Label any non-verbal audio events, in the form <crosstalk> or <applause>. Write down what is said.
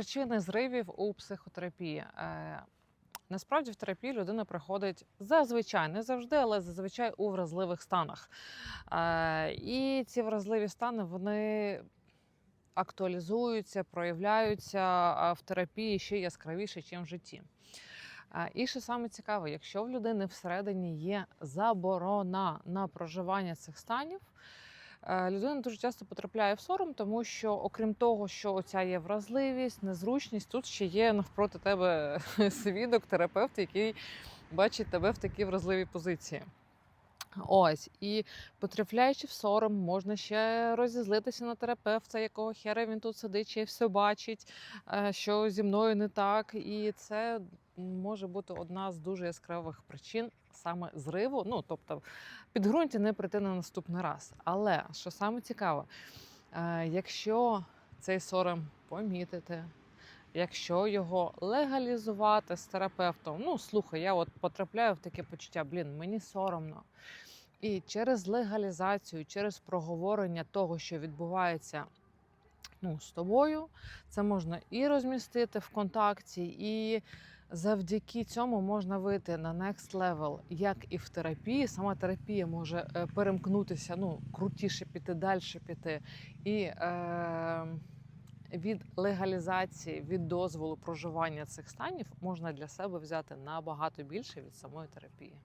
Причини зривів у психотерапії. Е, Насправді в терапію людина приходить зазвичай, не завжди, але зазвичай у вразливих станах. Е, І ці вразливі стани вони актуалізуються, проявляються в терапії ще яскравіше, ніж в житті. Е, І що саме цікаве, якщо в людини всередині є заборона на проживання цих станів, людина дуже часто потрапляє в сором, тому що, окрім того, що оця є вразливість, незручність, тут ще є навпроти тебе <laughs> свідок, терапевт, який бачить тебе в такій вразливій позиції. Ось, і потрапляючи в сором, можна ще розізлитися на терапевта, якого хера він тут сидить, чи все бачить, е, що зі мною не так. І це може бути одна з дуже яскравих причин саме зриву. Ну, тобто, підґрунтя не прийти на наступний раз. Але що саме цікаве, якщо цей сором помітити, Якщо його легалізувати з терапевтом, ну слухай, я от потрапляю в таке почуття, блін, мені соромно. І через легалізацію, через проговорення того, що відбувається ну, з тобою, це можна і розмістити в контакті, і завдяки цьому можна вийти на next level, як і в терапії. Сама терапія може е, перемкнутися, ну, крутіше піти, далі піти. І е, від легалізації, від дозволу проживання цих станів можна для себе взяти набагато більше від самої терапії.